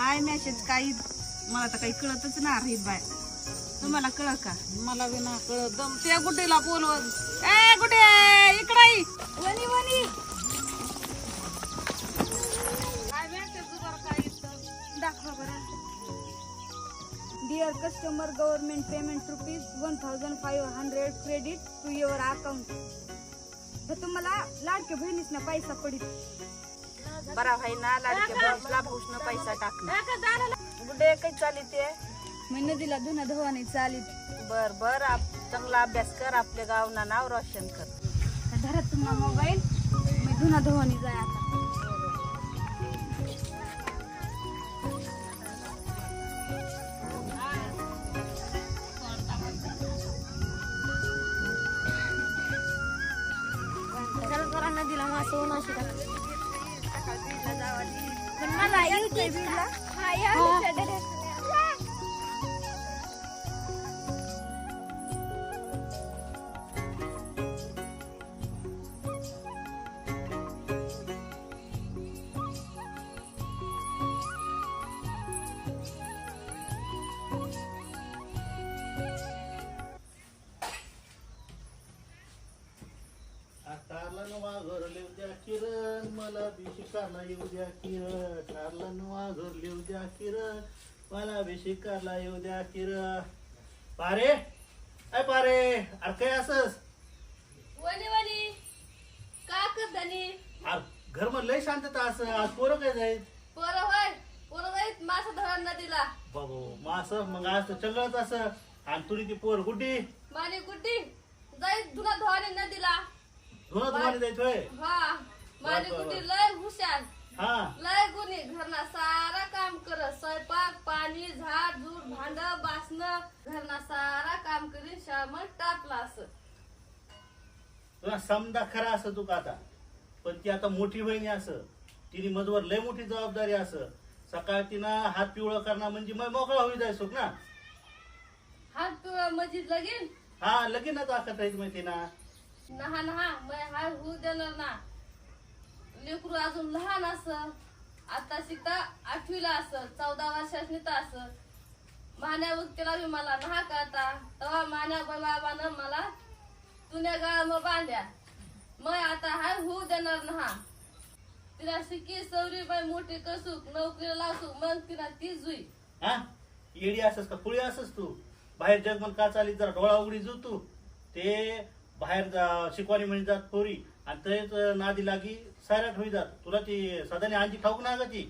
Hi message काही मला तर काही कळतच ना रहित बाय. तुम्हाला कळ का? मला बी ना कळत. दम. त्या गुड्डीला बोलवत ए कुठे इकडे ये. वनी वनी. काय काय दाखवा बरं. Dear customer government payment rupees one thousand five hundred credit to your account तर तुम्हाला लाडके बहिणीसना पैसा पडित. बरा भाई ना लाडके भाऊसला भाऊसनं पैसा टाकणं. गुड्डे काही चाली ते मी नदीला धुना धुवाने चालित. बर बर आप चांगला अभ्यास कर आपल्या गावना नाव रोशन कर. धरत तुम्हाला मोबाईल. मी धुना धुवाने जाय आता. नदीला मासे मासे मला मला शिकायला येऊ द्या किरण कारला नवा घर लिव द्या किरण मला शिकायला येऊ द्या किरण पारे? अय पारे अरे काय असस? वनी वनी का करतानी अरे घर मग लय शांतता असं आज पोरं काय जाईल पोरं होय पोरं जाईत मासा धरा नदीला. बाबू मग असं मग आज तर चंगळच असं. आणि तुरी ती पोर गुड्डी माने गुड्डी जाईत धुना धुवाने नदीला. धुणं धुवाने जायचोय हा. बरं. गुड्डी लय हुशार. हा. लय गुन्हे. घरना सारा काम करत स्वयंपाक पाणी झाड झूड भांड बासण घरना सारा काम करीन शामत टापला असं. तुला समजा खरा असं तू का आता पण ती आता मोठी बहिणी असं. तिने मधवर लय मोठी जबाबदारी असं. सकाळ तिनं हात पिवळं करणं म्हणजे मग मोकळा होई जायचो ना? हात पिवळा मजीद लगीन? हा लगीनच आखत माहिती ना? नहा नहा. मै हाय होऊ देणार ना. लेकरू अजून लहान असं आता शिकता आठवीला असं चौदा वर्षात नेता असं. मान्या वक्तीला बी मला नहा करता तेव्हा मान्या बाबानं मला तुन्या गाळ मग बांध्या मग आता हाय होऊ देणार नहा तिला शिकी सवरी बाई मोठी कसू नोकरीला लावसू मग तिला ती जुई. हा? येडी असस का? पुळी असस तू? बाहेर जग का चाली जरा डोळा उघडी जो तू. ते बाहेर जा- शिकवानी म्हणजे जात पोरी. आणि तेच नादी लागी सायराट होई जात तुला ती सदाने आणखी ठाऊक ना ग ती?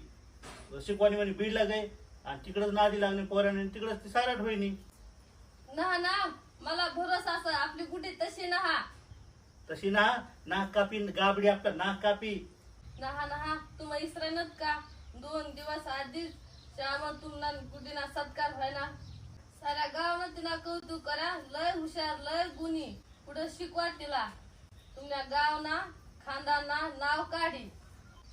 शिकवानी म्हणे बीडला गे आणि तिकडच नादी लागणे पोराने तिकडच ती सायराट होईनी नहा ना मला भरोसा असं आपली गुढी तशी नहा. तशी ना? नाक कापी गाबडी आपलं नाक कापी. नहा नहा तुम्हा इसरायनत का? दोन दिवस आधीच श्याम तुमना गुडीना सत्कार व्हायना साऱ्या गावानं तिला कौतुक करा लय हुशार लय गुणी. पुढे शिकवा तिला. तुमच्या गावना खानदाना नाव काढी.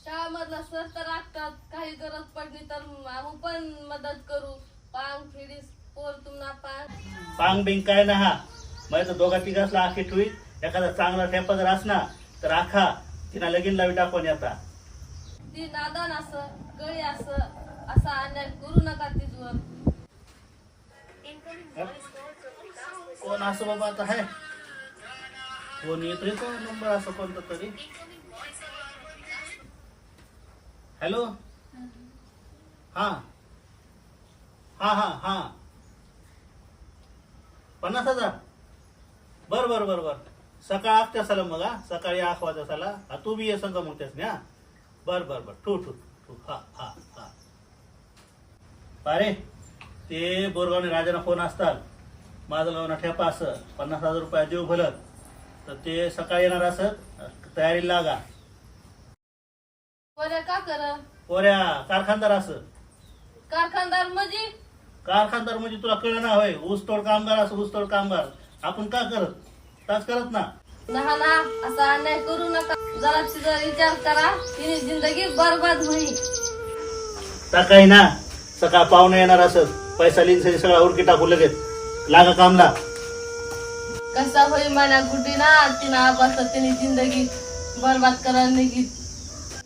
शाळामधला सर तर राखतात काही गरज पडली तर आम्ही पण मदत करू. पांग फिडी पोर तुम्हाला पांग पांग बिंग काय ना हा तर दोघा तिघासला आखी ठुईत. एखादा चांगला ठेपा जर असना तर आखा. तिला लगीन लावी टाकून येता. ती नादान असं गळी असं असा अन्याय करू नका तिजवर. कोण असं बाबा आता आहे? कोण येतोय तो नंबर असं कोणता तरी? हॅलो हा. हा हा हा. पन्नास हजार. बर बर बर बर. सकाळ आठ तासाला मग हा? सकाळी आठ वाजताला हा तू बी ये संग मग त्यास हा? बर बर बर. ठू ठू ठू. हा हा हा. अरे ते बोरगावने राजांना फोन असतात माझं लावून ठेपा असं. पन्नास हजार रुपया देऊ भलत. तर ते सकाळी येणार असत तयारी लागा. बरं का कर? पोऱ्या कारखानदार असं. कारखानदार म्हणजे? कारखानदार म्हणजे तुला कळलं ना होय ऊसतोड कामगार असं ऊसतोड कामगार. आपण का करत? तास करत ना. ना ना असा अन्याय करू नका. जरा तिचा विचार करा तिने जिंदगी बरबाद होईल. काही ना सकाळ पाहुणे येणार असत पैसा लिंक सगळा उरकी टाकू लगेच. लागा कामला. कसा होईल मना कुठे ना तिना बस तिने जिंदगी बरबाद करायला निघित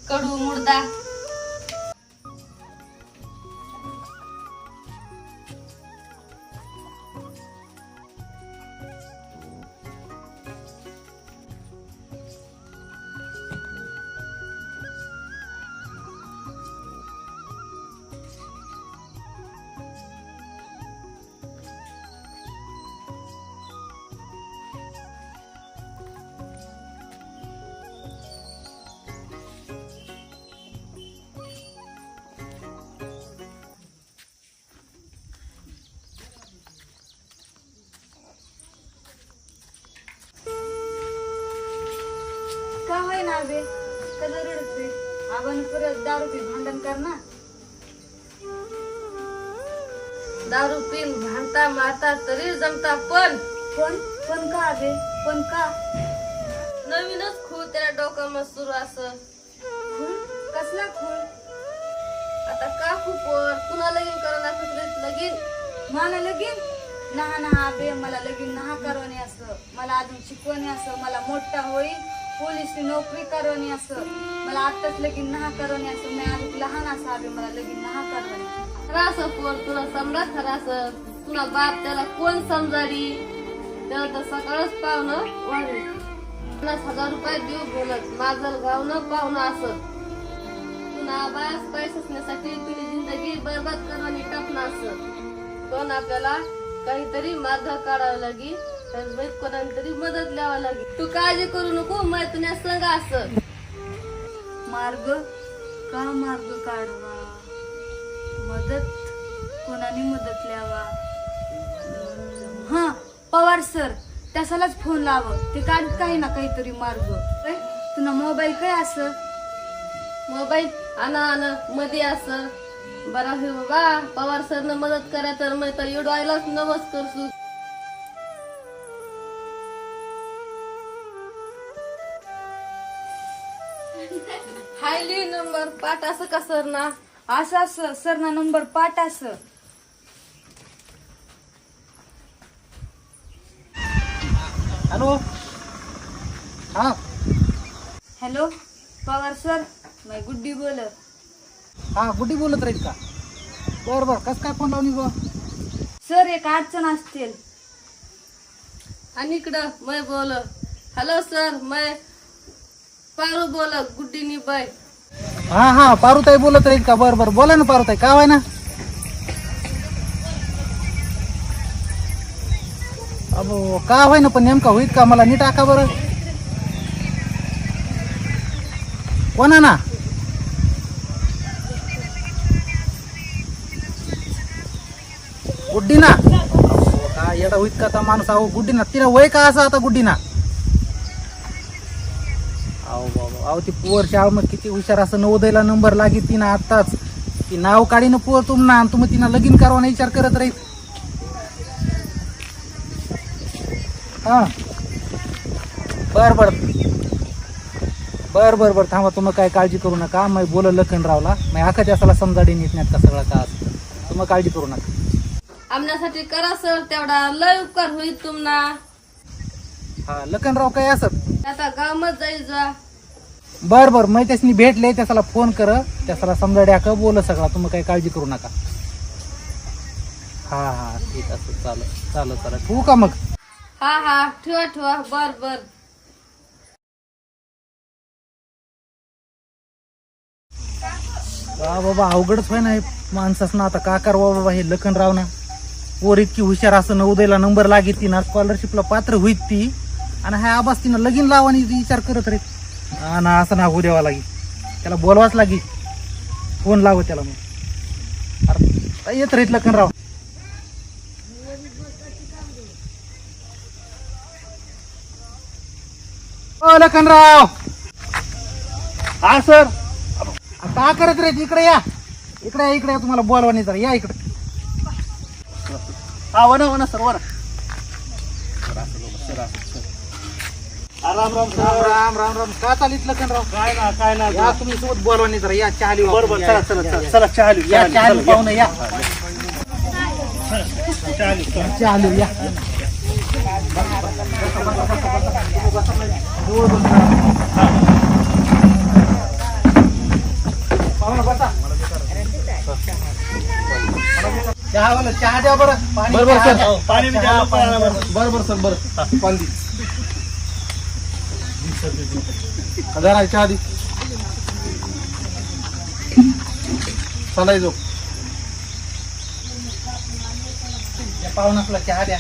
कडू मुर्दा. का होय ना बे कधी रडते आपण परत दारू पी भांडण कर ना. दारू पिन भांडता मारता तरी जमता पण. पण पण का बे पण का? नवीनच खूळ त्याला डोक्यावर सुरू असं. कसला खून आता का खूप पुन्हा लगीन करा फिरत लगीन? मला लगीन? नहा नहा बे मला लगीन नहा करवणे असं. मला अजून शिकवणे असं. मला मोठा होईल. पोलीसची नोकरी करवणी असं. मला आत्ताच लगीन नहा करवणी असं. मी आधी लहान असावे मला लगीन नहा करवणी. खरा असं हो पोर तुला समजा खरा असं हो. तुला बाप त्याला कोण समजारी? त्याला तर सकाळच पाहुणं वाढेल. पन्नास हजार रुपये देऊ बोलत माझं गावनं पाहुणं असं. पुन्हा बास पैशासाठी तुझी जिंदगी बरबाद करवणी टाकणं असं. पण आपल्याला काहीतरी मार्ग काढावा लागेल? तर कोणाला तरी मदत द्यावा लागेल. तू काळजी करू नको मैत्रिण्या संग असं. मार्ग का मार्ग काढवा? मदत कोणाने मदत ल्यावा हा पवार सर त्यासालाच फोन लाव. ते काढत काही ना काहीतरी मार्ग. काय? तुला मोबाईल काय असं? मोबाईल आणा आण. मध्ये असं. बरा हे बाबा. पवार सरनं मदत करा तर मी तर एवढायलाच नवस करसू हायली नंबर पाठ असं का सर ना? असं असं सर ना नंबर पाठ असं. हॅलो? हा? हॅलो पवार सर मैं गुड्डी बोलत. हा गुड्डी बोलत राहील का? बर बर. कस काय फोन लावली गो? सर एक अडचण असतील. आणि इकडं मै बोल. हॅलो सर मै पारू बोला गुड्डीनी बाय हा हा पारुताई बोलत राहील का? बर बर बोला ना पारुताई का व्हाय ना अबो का व्हाय ना पण नेमका होईल का? मला नीट आका बरं. कोणा ना गुड्डी ना येडा होईत का माणूस अहो गुड्डी ना तिला वय का असं आता गुड्डी ना अहो ती पोर शाळ मग किती हुशार असं नवोदयला नंबर लागी तिनं आत्ताच. ती नाव काढीनं पोर तुमना आणि तुम्ही तिनं लगीन करवाना विचार करत राहील. हा. बर बर. बर बर बर. थांबा तुम्ही काय काळजी करू नका. मग बोल लखनरावला. मग आखा त्याला समजाडी नीट नाटका सगळं का. तुम्ही काळजी करू नका. आमण्यासाठी करा सर. तेवढा लय उपकार होईल तुम्हाला. हा लखनराव काय असत आता गावात जाईल जा. बर बर. मग त्यासनी भेटले त्याला फोन कर. त्याला समजा का बोल सगळा तुम्ही काही काळजी करू नका. हा हा ठीक असं चालेल. चालेल चालेल. ठेवू का मग? हा हा. ठेवा ठेवा. बर बर. वा बाबा अवघडच होय ना माणसाच ना आता का करावं बाबा हे लखनराव ना? पोर इतकी हुशार असं नवोदयला नंबर लागेल ती ना स्कॉलरशिपला पात्र होईत ती. आणि हा आबास तिनं लगीन लावानी विचार करत राहील. हा ना असं ना होऊ द्यावा लागेल. त्याला बोलवाच लागेल. फोन लागू त्याला मग. अरे येत राहीत लखनराव ओ लखनराव हा सर. का करत रे इकडे या. इकडे या इकडे या तुम्हाला बोलवा नाही जरा या इकडे. हा वना वना सर वना राम राम राम राम. राम राम का चालीत लखनराव काय ना काय ना. या तुम्ही सोबत बोलवा नाही जरा या चाली बरोबर चला चला चला चला चहा लिहू, या चहा लिहू, चाली पाहुणे या. चहा लिहू, चहा. या चहा द्या बरं. पाणी बरोबर सर. पाणी बी द्या, लवकर आणा बरं. बरं बरं सर बरं. पाणी दे. जरा चहा दे चालायचो या पाहुण्याला चहा द्या.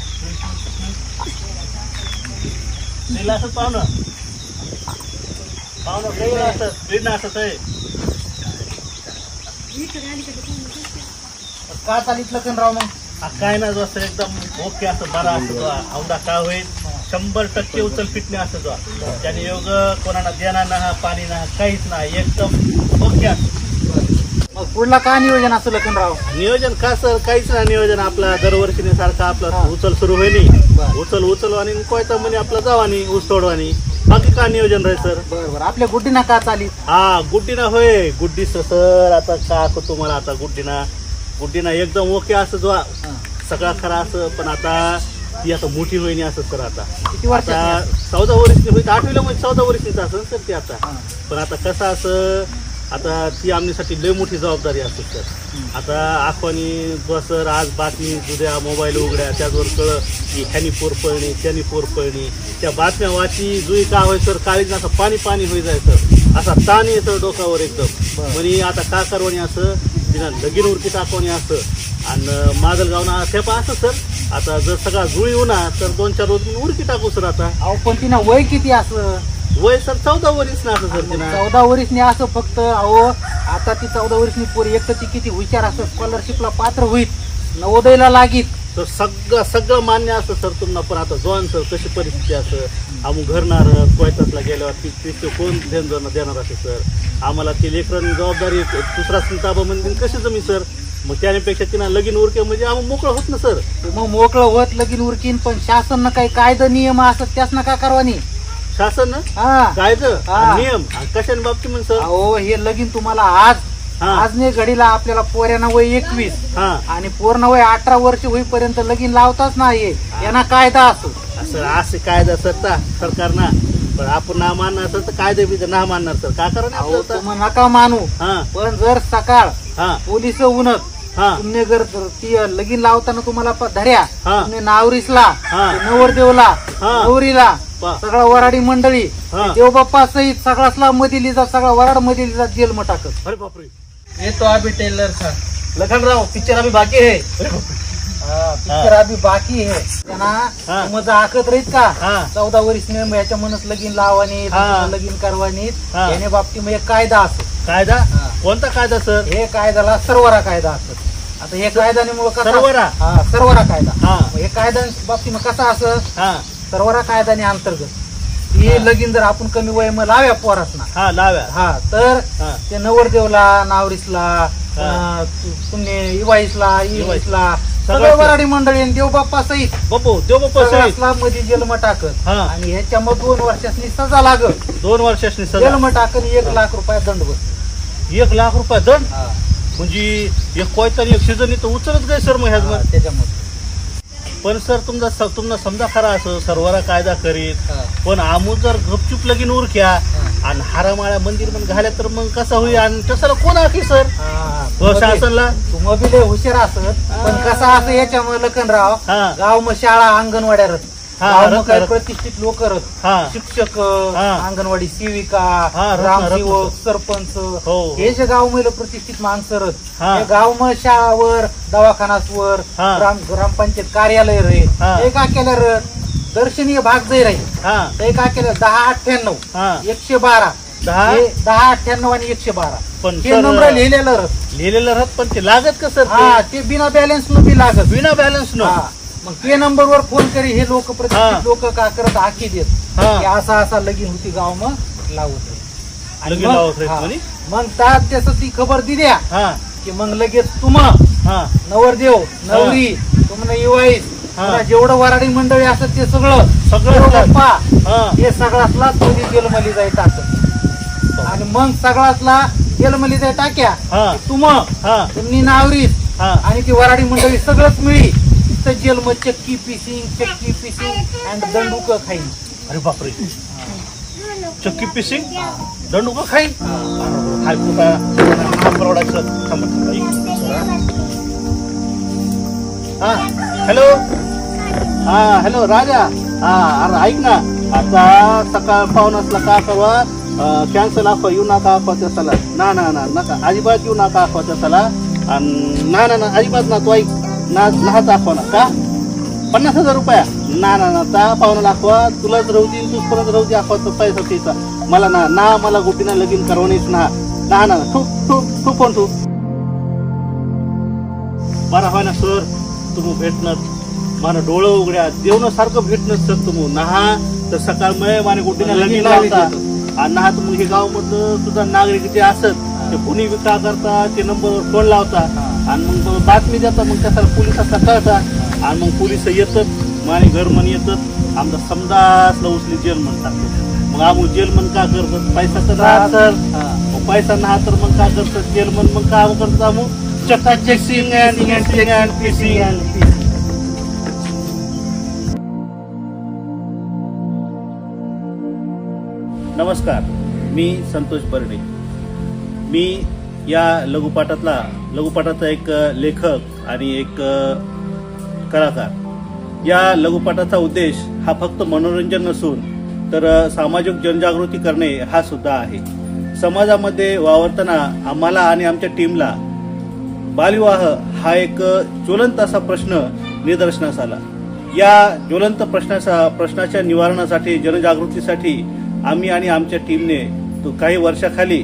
दिलं असं पाहुणं. पाहुणं काही ना असं बीड ना असं आहे का चालीत लखनराव मग? काय ना जो असं एकदम ओके असं बरा असं जो औंधा का होईल? शंभर टक्के उचल फिटणे असं जो. त्याने योग कोणाला देणार ना पाणी ना काहीच नाही एकदम ओके असं. मग पुढला का नियोजन असं लखनराव? नियोजन का सर? काहीच नाही नियोजन आपला. दरवर्षीने सारखा आपला. उचल सुरू होईल. उचल उचल आणि कोयता म्हणे आपला जावानी ऊस तोडवानी. बाकी का नियोजन राहील सर? बरं बरं. आपल्या गुड्डीना का चालीत हा गुड्डीना होय. गुड्डी सर आता का तुम्हाला आता गुड्डीना? गुड्डीना एकदम ओके असं जो. सगळा खरा असं पण आता ती आता मोठी होईनी असं सर आता. किती वर्षात आता चौदा वर्षी होईल आठवीला म्हणजे चौदा वर्षीच असं सर ते आता. पण आता कसं असं आता ती आमच्यासाठी लय मोठी जबाबदारी असते सर. आता आपण बसर आज बातमी उद्या मोबाईल उघड्या त्याचवर कळ की ह्यानी पोर पळणी त्यानी पोर पळणी. त्या बातम्या वाची जुई का होय सर काळीच असं पाणी पाणी होई जाय सर. असा ताण येतं डोक्यावर एकदम. म्हणे आता का करवणी असं तिला लगीन उरकी टाकवणी असं. आणि माजलगावना ते पण असं सर. आता जर सगळा जुळी होणार तर दोन चार रोज उरकी टाकू सर आता. अहो पण तिनं वय किती असं वय सर चौदा वरीस ना असं सर तिना. चौदा वर्षनी असं फक्त अहो आता ती चौदा वर्षनी पोरी एक तर ती किती हुशार असं स्कॉलरशिपला पात्र होईल नवोदयला लागीत. तर सगळं सगळं मान्य असं सर तुम्हाला. पण आता जॉन सर कशी परिस्थिती असं? आम्ही घरणार कोयतातला गेल्यावर ती तिथे कोण ध्यान देणार देणार असे सर? आम्हाला ती लेकरांनी जबाबदारी दुसरा ताबा म्हणजे कशी जमी सर? मग त्यापेक्षा तिना लगीन उरके म्हणजे आम्ही मोकळं होत ना सर. मग मोकळं होत लगीन उरकीन पण शासन काही कायदा नियम असत त्याच नका करवानी. शासन ना हा. कायदं? हा. नियम? कशाने बाबती म्हणजे सर? अहो हे लगीन तुम्हाला आज हा. आज नाही घडीला आपल्याला पोऱ्यानं वय एकवीस. हा. आणि पूर्ण वय अठरा वर्ष होईपर्यंत लगीन लावताच नाही यांना कायदा असो. असं असे कायदा सत्ता सरकारना पण आपण ना मानणार सर तर कायदे बी ना मानणार सर का कारण अहो तुम्ही नका मानू हा पण जर सकाळ हा पोलीस उनत हा तुम्ही जर जर ती लगीन लावताना तुम्हाला प- हा. तुम्ही नावरीसला हा. नवरदेवला हा. नवरीला पा. सगळा वराडी मंडळी हा. देवबाप्पा सहित सगळासला मध्ये लिजा सगळा वराडमध्ये लिजा जेल मग टाकत अरे बापरे ये तो अभी टेलर था लखनराव पिक्चर अभी बाकी है अरे बापरे. पिक्चर अभी बाकी आहे. त्यांना. मजा आखत राहीत का. चौदा वर्ष याच्या मनच लगीन लावानी. लगीन करवानी. याने बाबतीत एक कायदा असतो. कायदा. कोणता कायदा सर? हे कायद्याला सर्वरा कायदा असतो. आता हे कायद्यामुळे कसा सर्वरा? सर्वरा कायदा. हा. मग कायदा बाबतीत कसा असं? सर्वरा कायद्याने अंतर्गत. हे लगीन जर आपण कमी वय मग लाव्या पोरासना. हा लाव्या. हा तर ते नवरदेवला नावरीसला तुम्ही इवाईसला इवाईसला सगळे वराडी मंडळी आणि देवबाप्पा सहित. बापू देव बाप्पा सहित. मध्ये जन्म टाकत. हा. आणि ह्याच्यामध्ये दोन वर्षांनी सजा लागत दोन वर्षांनी सजा. जन्म टाकन एक लाख रुपये दंड बसतो एक लाख रुपये दंड? म्हणजे एक कोयता आणि एक सीझन तर उचलत गए सर मग ह्याच हा, त्याच्यामध्ये पण सर तुमचा स- तुमचा समजा खरा असं सर्वरा कायदा करीत हा. पण आमू जर गपचूप लगीन उरक्या आणि हारामाळ्या मंदिर पण घाल्या तर मग कसं होईल? आणि तसं कोण आखी सर? हा, हो तुम्ही- बी लय हुशार असत पण कसं असं याच्यामुळे लखनराव हा. गाव मग शाळा अंगणवाड्या रथ रथ- रथ. प्रतिष्ठित लोक रथ शिक्षक. अंगणवाडी सेविका ग्रामसेवक रत्न. सरपंच हो. हे जे गाव महिला प्रतिष्ठित माणसं रथ हा. गाव मग शाळावर दवाखानावर हा. ग्राम ग्रामपंचायत कार्यालय रे हा. का केलं रथ दर्शनीय भाग दे रे हा ते का केलं दहा अठ्ठ्याण्णव एकशे बारा दहा? दहा अठ्ठ्याण्णव आणि एकशे बारा पण सर- नंबर लिहिलेलं रथ लिहिलेलं राहत पण ते लागत का सर हा ते? ते बिना बॅलन्स न बी लागत बिना बॅलन्स न हा. मग ते नंबर वर फोन करी हे लोक हा. प्रतिष्ठित लोक का करत आखी देत? हा. की असा असा लगीन होती गाव मग लावत आणि लगीन मग- लावत हा. म्हणे? मग त्याचं ती खबर दिल्या हा. की मग लगेच तुम हा. नवरदेव नवरी तुम्हाला युवाईस हा. पुन्हा जेवढं वराडी मंडळी असत ते सगळं सगळं बाप्पा हा. हे सगळ्यातला तुझी जेलमली जाई टाकत आणि मग सगळ्यातला जेलमली जाई टाक्या. हा. तुम हा. तुम्ही नावरीस हा. आणि ती वराडी मंडळी सगळंच मिळी. तिथं जेलमध्ये चक्की पिसिंग चक्की पिसिंग अँड दंडुक खाईन. अरे बापरे. चक्की पिसिंग दंडुक खाईन? खाई हाय हा परवडायचं थांबा हा. हॅलो. हा हॅलो राजा. हा अरे ऐक ना. आता सकाळ पाहून असला का कवा कॅन्सल आखो येऊ नका आखो त्या सला. ना ना ना नका. अजिबात येऊ नका आखवा त्या सला. आणि ना ना ना अजिबात ना तू ऐक. ना नाच ना का? पन्नास हजार रुपया. ना ना ना ता पाहुणा दाखवा. तुलाच राहू दे तूच परत राहू दे आखवा तर पैसा पैसा मला ना ना मला गोटीना लगीन करवणीच ना. ना ना ठू ठू ठू फोन ठू बरा होय ना सर. तुम्ही भेटणं मला डोळं उघड्या. देवनं सारखं भेटणं सर तुम्ही. नहा तर सकाळ मय माने गोटीना लगीन लावता. आणि नहा तर मग हे गाव मधलं सुद्धा नागरिक जे असत ते कुणी विका करता ते नंबरवर फोन लावता. आणि मग बातमी देतात मग त्याला पोलिसांना कळतात आणि मग पोलीस येतात माने घर म्हण येतात. आमचा समजासला उचली जेल म्हण मग आम्ही जेल म्हण का करतात? पैसा तर राहा तर पैसा ना तर मग काय करतात? जेल म्हण मग काय करतात आम्ही? चक्का चेकिंग अँड अँड अँड नमस्कार मी संतोष बर्डे मी या लघुपाठातला लघुपाठाचा एक लेखक आणि एक कलाकार. या लघुपाठाचा उद्देश हा फक्त मनोरंजन नसून तर सामाजिक जनजागृती करणे हा सुद्धा आहे. समाजामध्ये वावरताना आम्हाला आणि आमच्या टीमला बालविवाह हा एक ज्वलंत असा प्रश्न निदर्शनास आला. या ज्वलंत प्रश्नाचा प्रश्नाच्या निवारणासाठी जनजागृतीसाठी आम्ही आणि आमच्या टीमने तो काही वर्षाखाली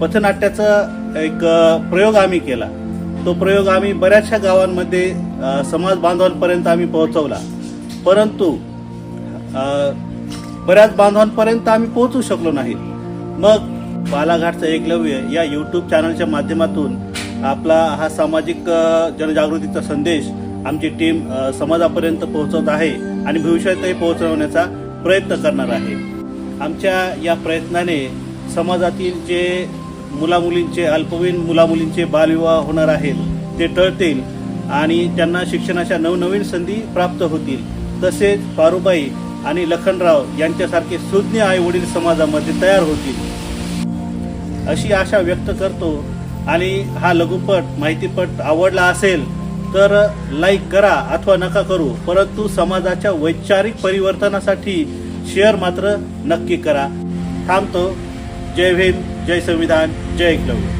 पथनाट्याचा एक प्रयोग आम्ही केला. तो प्रयोग आम्ही बऱ्याचशा गावांमध्ये समाज बांधवांपर्यंत आम्ही पोहोचवला. परंतु बऱ्याच बांधवांपर्यंत आम्ही पोहोचू शकलो नाही. मग बालाघाटचं एकलव्य या यूट्यूब चॅनलच्या माध्यमातून आपला हा सामाजिक जनजागृतीचा संदेश आमची टीम समाजापर्यंत पोहोचवत आहे आणि भविष्यातही पोहोचवण्याचा प्रयत्न करणार आहे. आमच्या या प्रयत्नाने समाजातील जे मुलामुलींचे अल्पवयीन मुलामुलींचे बालविवाह होणार आहेत ते टळतील आणि त्यांना शिक्षणाच्या नवनवीन संधी प्राप्त होतील. तसेच पारुबाई आणि लखनराव यांच्यासारखे सुज्ञ आई वडील समाजामध्ये तयार होतील. अशी आशा व्यक्त करतो. आणि हा लघुपट माहितीपट आवडला असेल तर लाईक करा अथवा नका करू. परंतु समाजाच्या वैचारिक परिवर्तनासाठी शेअर मात्र नक्की करा. थांबतो. जय भीम जय संविधान जय एकलव्य